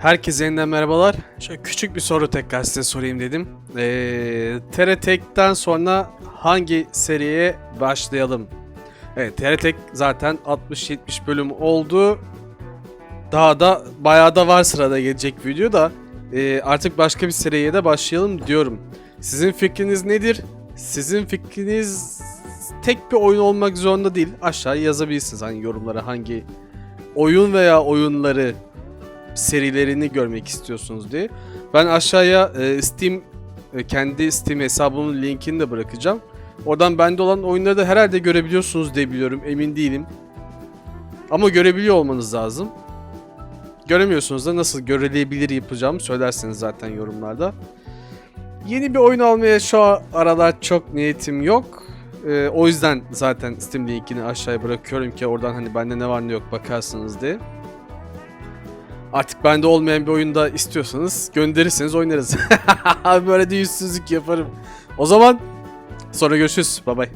Herkese yeniden merhabalar. Şöyle küçük bir soru tekrar size sorayım dedim. Ee, TRT'den sonra hangi seriye başlayalım? Evet TRT zaten 60-70 bölüm oldu. Daha da bayağı da var sırada gelecek video da. Ee, artık başka bir seriye de başlayalım diyorum. Sizin fikriniz nedir? Sizin fikriniz tek bir oyun olmak zorunda değil. Aşağıya yazabilirsiniz hani yorumlara hangi oyun veya oyunları serilerini görmek istiyorsunuz diye. Ben aşağıya e, Steam e, kendi Steam hesabımın linkini de bırakacağım. Oradan bende olan oyunları da herhalde görebiliyorsunuz diye biliyorum. Emin değilim. Ama görebiliyor olmanız lazım. Göremiyorsunuz da nasıl görülebilir yapacağımı söylerseniz zaten yorumlarda. Yeni bir oyun almaya şu aralar çok niyetim yok. E, o yüzden zaten Steam linkini aşağıya bırakıyorum ki oradan hani bende ne var ne yok bakarsınız diye. Artık bende olmayan bir oyunda istiyorsanız gönderirseniz oynarız. Böyle de yüzsüzlük yaparım. O zaman sonra görüşürüz. Bay bay.